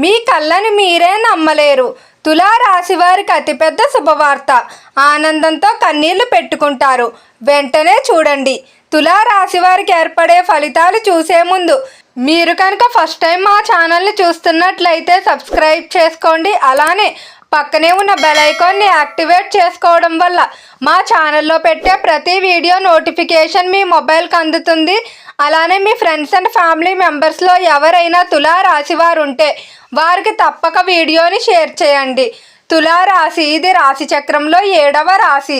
మీ కళ్ళని మీరే నమ్మలేరు. తులారాశి వారికి అతిపెద్ద శుభవార్త. ఆనందంతో కన్నీళ్ళు పెట్టుకుంటారు. వెంటనే చూడండి. తులారాశి వారికి ఏర్పడే ఫలితాలు చూసే ముందు మీరు కనుక ఫస్ట్ టైం మా ఛానల్ని చూస్తున్నట్లయితే సబ్స్క్రైబ్ చేసుకోండి. అలానే పక్కనే ఉన్న బెల్ ఐకాన్ని యాక్టివేట్ చేసుకోవడం వల్ల మా ఛానల్లో పెట్టే ప్రతి వీడియో నోటిఫికేషన్ మీ మొబైల్కి అందుతుంది. అలానే మీ ఫ్రెండ్స్ అండ్ ఫ్యామిలీ మెంబర్స్లో ఎవరైనా తులా రాశి వారు ఉంటే వారికి తప్పక వీడియోని షేర్ చేయండి. తులా రాశి ఇది రాశి చక్రంలో ఏడవ రాశి.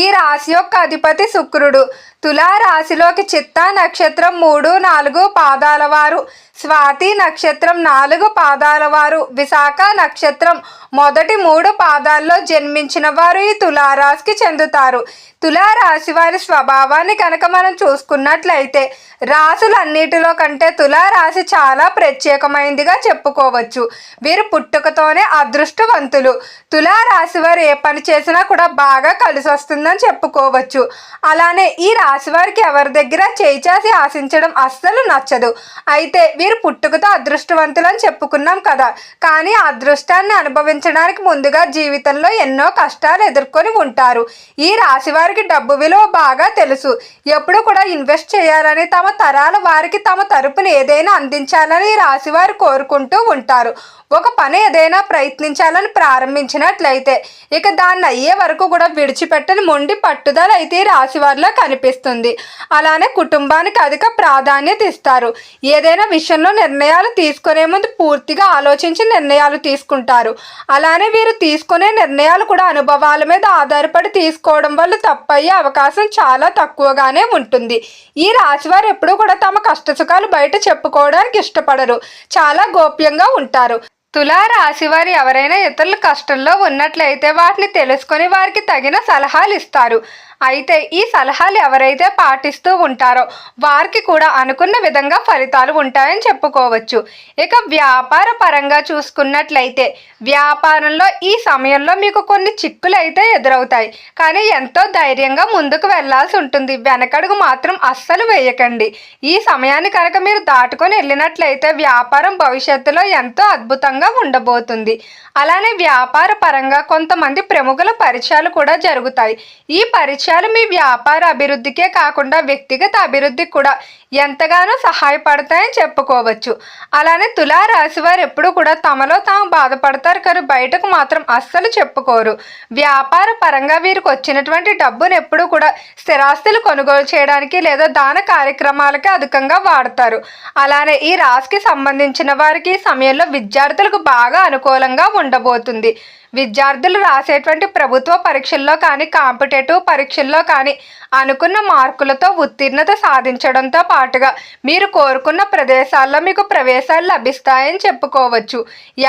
ఈ రాశి యొక్క అధిపతి శుక్రుడు. తులా రాశిలోకి చిత్తా నక్షత్రం మూడు నాలుగు పాదాల వారు. స్వాతి నక్షత్రం నాలుగు పాదాల వారు. విశాఖ నక్షత్రం మొదటి మూడు పాదాల్లో జన్మించిన వారు ఈ తులారాశికి చెందుతారు. తులారాశి వారి స్వభావాన్ని కనుక మనం చూసుకున్నట్లయితే రాసులన్నిటిలో కంటే తులారాశి చాలా ప్రత్యేకమైనదిగా చెప్పుకోవచ్చు. వీరు పుట్టుకతోనే అదృష్టవంతులు. తులారాశి వారు ఏ పని చేసినా కూడా బాగా కలిసి వస్తుందని చెప్పుకోవచ్చు. అలానే ఈ రాశి వారికి ఎవరి దగ్గర చేయి ఆశించడం అస్సలు నచ్చదు. అయితే వీరు పుట్టుకతో అదృష్టవంతులని చెప్పుకున్నాం కదా. కానీ అదృష్టాన్ని అనుభవించడానికి ముందుగా జీవితంలో ఎన్నో కష్టాలు ఎదుర్కొని ఉంటారు. ఈ రాశి వారికి డబ్బు విలువ బాగా తెలుసు. ఎప్పుడు కూడా ఇన్వెస్ట్ చేయాలని తమ తరాల వారికి తమ తరపున ఏదైనా అందించాలని ఈ రాశి వారు కోరుకుంటూ ఉంటారు. ఒక పని ఏదైనా ప్రయత్నించాలని ప్రారంభించినట్లయితే ఇక దాన్ని అయ్యే వరకు కూడా విడిచిపెట్టని మొండి పట్టుదల అయితే ఈ రాశి వారిలో కనిపిస్తుంది. అలానే కుటుంబానికి అధిక ప్రాధాన్యత ఇస్తారు. ఏదైనా విషయం విషయంలో నిర్ణయాలు తీసుకునే ముందు పూర్తిగా ఆలోచించి నిర్ణయాలు తీసుకుంటారు. అలానే వీరు తీసుకునే నిర్ణయాలు కూడా అనుభవాల మీద ఆధారపడి తీసుకోవడం వల్ల తప్పయ్యే అవకాశం చాలా తక్కువగానే ఉంటుంది. ఈ రాశివారు ఎప్పుడూ కూడా తమ కష్టసుఖాలు బయట చెప్పుకోవడానికి ఇష్టపడరు. చాలా గోప్యంగా ఉంటారు. తులా రాశి వారు ఎవరైనా ఇతరుల కష్టంలో ఉన్నట్లయితే వాటిని తెలుసుకొని వారికి తగిన సలహాలు ఇస్తారు. అయితే ఈ సలహాలు ఎవరైతే పాటిస్తూ ఉంటారో వారికి కూడా అనుకున్న విధంగా ఫలితాలు ఉంటాయని చెప్పుకోవచ్చు. ఇక వ్యాపార పరంగా చూసుకున్నట్లయితే వ్యాపారంలో ఈ సమయంలో మీకు కొన్ని చిక్కులు అయితే ఎదురవుతాయి. కానీ ఎంతో ధైర్యంగా ముందుకు వెళ్ళాల్సి ఉంటుంది. వెనకడుగు మాత్రం అస్సలు వేయకండి. ఈ సమయాన్ని కనుక మీరు దాటుకొని వెళ్ళినట్లయితే వ్యాపారం భవిష్యత్తులో ఎంతో అద్భుతంగా ఉండబోతుంది. అలానే వ్యాపార పరంగా కొంతమంది ప్రముఖుల పరిచయాలు కూడా జరుగుతాయి. ఈ పరిచయాలు మీ వ్యాపార అభివృద్ధికే కాకుండా వ్యక్తిగత అభివృద్ధికి కూడా. ఎంతగానో సహాయపడతాయని చెప్పుకోవచ్చు. అలానే తులారాశి వారు ఎప్పుడూ కూడా తమలో తాము బాధపడతారు కానీ బయటకు మాత్రం అస్సలు చెప్పుకోరు. వ్యాపార పరంగా వీరికి వచ్చినటువంటి డబ్బును ఎప్పుడు కూడా స్థిరాస్తులు కొనుగోలు చేయడానికి లేదా దాన కార్యక్రమాలకి అధికంగా వాడతారు. అలానే ఈ రాశికి సంబంధించిన వారికి ఈ సమయంలో విద్యార్థులకు బాగా అనుకూలంగా ఉండబోతుంది. విద్యార్థులు రాసేటువంటి ప్రభుత్వ పరీక్షల్లో కానీ కాంపిటేటివ్ పరీక్షల్లో కానీ అనుకున్న మార్కులతో ఉత్తీర్ణత సాధించడంతో పాటు పాటుగా మీరు కోరుకున్న ప్రదేశాల్లో మీకు ప్రవేశాలు లభిస్తాయని చెప్పుకోవచ్చు.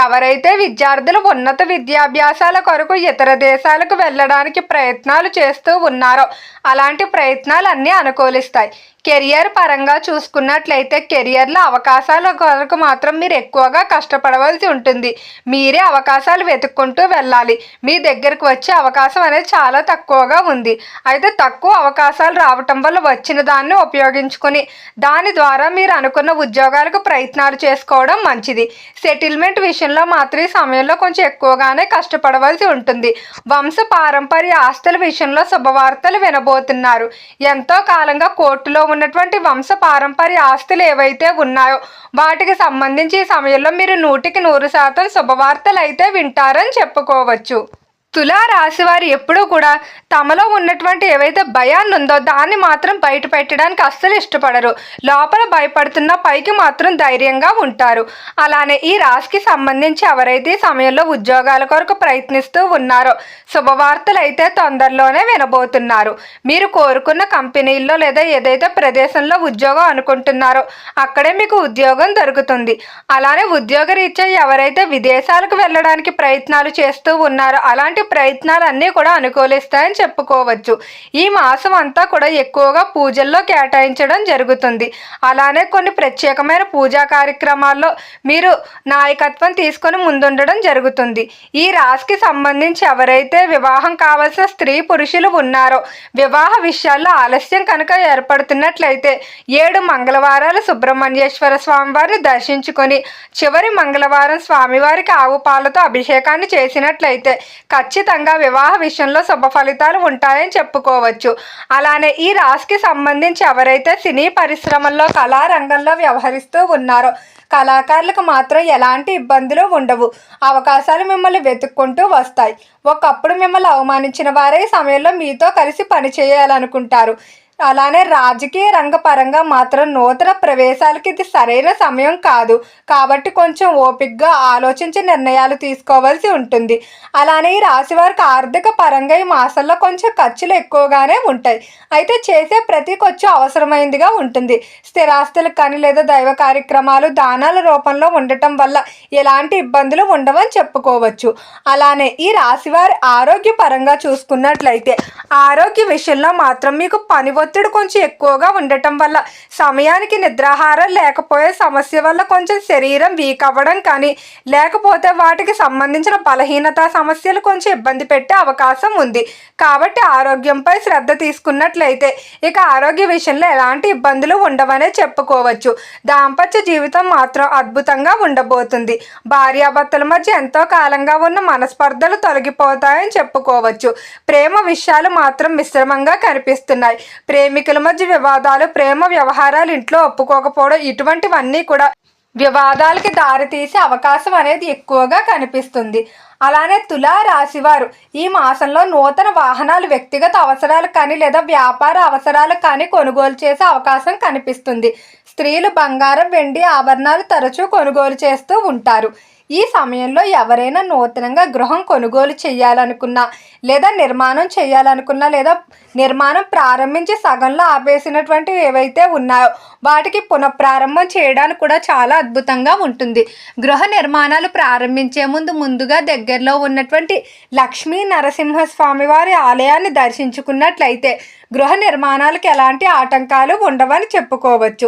ఎవరైతే విద్యార్థులు ఉన్నత విద్యాభ్యాసాల కొరకు ఇతర దేశాలకు వెళ్ళడానికి ప్రయత్నాలు చేస్తూ ఉన్నారో అలాంటి ప్రయత్నాలు అన్నీ అనుకూలిస్తాయి. కెరియర్ పరంగా చూసుకున్నట్లయితే కెరియర్లో అవకాశాల కొరకు మాత్రం మీరు ఎక్కువగా కష్టపడవలసి ఉంటుంది. మీరే అవకాశాలు వెతుక్కుంటూ వెళ్ళాలి. మీ దగ్గరకు వచ్చే అవకాశం అనేది చాలా తక్కువగా ఉంది. అయితే తక్కువ అవకాశాలు రావటం వల్ల వచ్చిన దాన్ని ఉపయోగించుకొని దాని ద్వారా మీరు అనుకున్న ఉద్యోగాలకు ప్రయత్నాలు చేసుకోవడం మంచిది. సెటిల్మెంట్ విషయంలో మాత్రం ఈ సమయంలో కొంచెం ఎక్కువగానే కష్టపడవలసి ఉంటుంది. వంశ పారంపర్య ఆస్తుల విషయంలో శుభవార్తలు వినబోతున్నారు. ఎంతో కాలంగా కోర్టులో ఉన్నటువంటి వంశ పారంపర్య ఆస్తులు ఏవైతే ఉన్నాయో వాటికి సంబంధించి ఈ సమయంలో మీరు నూటికి నూరు శాతం శుభవార్తలు అయితే వింటారని చెప్పుకోవచ్చు. తులా రాశి వారు ఎప్పుడూ కూడా తమలో ఉన్నటువంటి ఏవైతే భయాన్ని ఉందో దాన్ని మాత్రం బయట పెట్టడానికి అస్సలు ఇష్టపడరు. లోపల భయపడుతున్న పైకి మాత్రం ధైర్యంగా ఉంటారు. అలానే ఈ రాశికి సంబంధించి ఎవరైతే ఈ సమయంలో ఉద్యోగాల కొరకు ప్రయత్నిస్తూ ఉన్నారో శుభవార్తలు అయితే తొందరలోనే వినబోతున్నారు. మీరు కోరుకున్న కంపెనీల్లో లేదా ఏదైతే ప్రదేశంలో ఉద్యోగం అనుకుంటున్నారో అక్కడే మీకు ఉద్యోగం దొరుకుతుంది. అలానే ఉద్యోగ రీత్యా ఎవరైతే విదేశాలకు వెళ్ళడానికి ప్రయత్నాలు చేస్తూ ఉన్నారో అలాంటి వారికి ప్రయత్నాలు అన్నీ కూడా అనుకూలిస్తాయని చెప్పుకోవచ్చు. ఈ మాసం అంతా కూడా ఎక్కువగా పూజల్లో కేటాయించడం జరుగుతుంది. అలానే కొన్ని ప్రత్యేకమైన పూజా కార్యక్రమాల్లో మీరు నాయకత్వం తీసుకొని ముందుండడం జరుగుతుంది. ఈ రాశికి సంబంధించి ఎవరైతే వివాహం కావాల్సిన స్త్రీ పురుషులు ఉన్నారో వివాహ విషయాల్లో ఆలస్యం కనుక ఏర్పడుతున్నట్లయితే ఏడు మంగళవారాలు సుబ్రహ్మణ్యేశ్వర స్వామివారిని దర్శించుకొని చివరి మంగళవారం స్వామివారికి ఆవు పాలతో అభిషేకాన్ని చేసినట్లయితే ఖచ్చితంగా ఖచ్చితంగా వివాహ విషయంలో శుభ ఫలితాలు ఉంటాయని చెప్పుకోవచ్చు. అలానే ఈ రాశికి సంబంధించి ఎవరైతే సినీ పరిశ్రమల్లో కళారంగంలో వ్యవహరిస్తూ ఉన్నారో కళాకారులకు మాత్రం ఎలాంటి ఇబ్బందులు ఉండవు. అవకాశాలు మిమ్మల్ని వెతుక్కుంటూ వస్తాయి. ఒకప్పుడు మిమ్మల్ని అవమానించిన వారే ఈ సమయంలో మీతో కలిసి పని చేయాలనుకుంటారు. అలానే రాజకీయ రంగ పరంగా మాత్రం నూతన ప్రవేశాలకి ఇది సరైన సమయం కాదు. కాబట్టి కొంచెం ఓపికగా ఆలోచించి నిర్ణయాలు తీసుకోవాల్సి ఉంటుంది. అలానే ఈ రాశి వారికి ఆర్థిక పరంగా ఈ మాసంలో కొంచెం ఖర్చులు ఎక్కువగానే ఉంటాయి. అయితే చేసే ప్రతి ఖర్చు అవసరమైందిగా ఉంటుంది. స్థిరాస్తులకు కానీ లేదా దైవ కార్యక్రమాలు దానాల రూపంలో ఉండటం వల్ల ఎలాంటి ఇబ్బందులు ఉండవని చెప్పుకోవచ్చు. అలానే ఈ రాశివారి ఆరోగ్యపరంగా ఆరోగ్య పరంగా చూసుకున్నట్లయితే ఆరోగ్య విషయంలో మాత్రం మీకు పని ఒత్తిడి కొంచెం ఎక్కువగా ఉండటం వల్ల సమయానికి నిద్రాహారం లేకపోయే సమస్య వల్ల కొంచెం శరీరం వీక్ అవ్వడం కానీ లేకపోతే వాటికి సంబంధించిన బలహీనత సమస్యలు కొంచెం ఇబ్బంది పెట్టే అవకాశం ఉంది. కాబట్టి ఆరోగ్యంపై శ్రద్ధ తీసుకున్నట్లయితే ఇక ఆరోగ్య విషయంలో ఎలాంటి ఇబ్బందులు ఉండవనే చెప్పుకోవచ్చు. దాంపత్య జీవితం మాత్రం అద్భుతంగా ఉండబోతుంది. భార్యాభర్తల మధ్య ఎంతో కాలంగా ఉన్న మనస్పర్ధలు తొలగిపోతాయని చెప్పుకోవచ్చు. ప్రేమ విషయాలు మాత్రం మిశ్రమంగా కనిపిస్తున్నాయి. ప్రేమికుల మధ్య వివాదాలు ప్రేమ వ్యవహారాలు ఇంట్లో ఒప్పుకోకపోవడం ఇటువంటివన్నీ కూడా వివాదాలకి దారితీసే అవకాశం అనేది ఎక్కువగా కనిపిస్తుంది. అలానే తులా రాశివారు ఈ మాసంలో నూతన వాహనాలు వ్యక్తిగత అవసరాలు కానీ లేదా వ్యాపార అవసరాలు కానీ కొనుగోలు చేసే అవకాశం కనిపిస్తుంది. స్త్రీలు బంగారం వెండి ఆభరణాలు తరచూ కొనుగోలు చేస్తూ ఉంటారు. ఈ సమయంలో ఎవరైనా నూతనంగా గృహం కొనుగోలు చేయాలనుకున్నా లేదా నిర్మాణం చేయాలనుకున్నా లేదా నిర్మాణం ప్రారంభించి సగంలో ఆపేసినటువంటి ఏవైతే ఉన్నాయో వాటికి పునఃప్రారంభం చేయడానికి కూడా చాలా అద్భుతంగా ఉంటుంది. గృహ నిర్మాణాలు ప్రారంభించే ముందు ముందుగా దగ్గరలో ఉన్నటువంటి లక్ష్మీ నరసింహస్వామి వారి ఆలయాన్ని దర్శించుకున్నట్లయితే గృహ నిర్మాణాలకు ఎలాంటి ఆటంకాలు ఉండవని చెప్పుకోవచ్చు.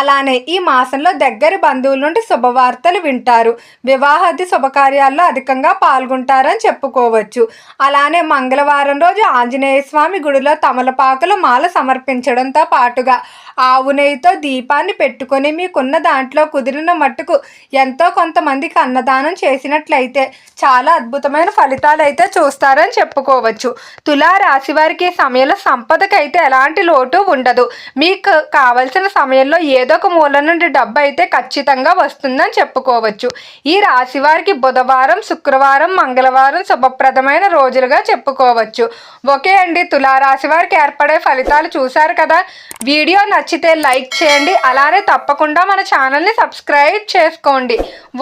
అలానే ఈ మాసంలో దగ్గర బంధువుల నుండి శుభవార్తలు వింటారు. వివాహాది శుభకార్యాల్లో అధికంగా పాల్గొంటారని చెప్పుకోవచ్చు. అలానే మంగళవారం రోజు ఆంజనేయ స్వామి గుడిలో తమలపాకులు మాల సమర్పించడంతో పాటుగా ఆవు నెయ్యితో దీపాన్ని పెట్టుకొని మీకున్న దాంట్లో కుదిరిన మట్టుకు ఎంతో కొంతమందికి అన్నదానం చేసినట్లయితే చాలా అద్భుతమైన ఫలితాలు అయితే చూస్తారని చెప్పుకోవచ్చు. తులా రాశి వారికి సమయంలో సంపదకైతే ఎలాంటి లోటు ఉండదు. మీకు కావలసిన సమయంలో ఏదో ఒక మూల నుండి డబ్బు అయితే ఖచ్చితంగా వస్తుందని చెప్పుకోవచ్చు. ఈ రాశి వారికి బుధవారం శుక్రవారం మంగళవారం శుభప్రదమైన రోజులుగా చెప్పుకోవచ్చు. ఓకే అండి తులారాశి వారికి ఏర్పడే ఫలితాలు చూశారు కదా? వీడియో నచ్చితే లైక్ చేయండి. అలానే తప్పకుండా మన ఛానల్ని సబ్స్క్రైబ్ చేసుకోండి.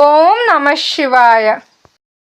ఓం నమ శివాయ.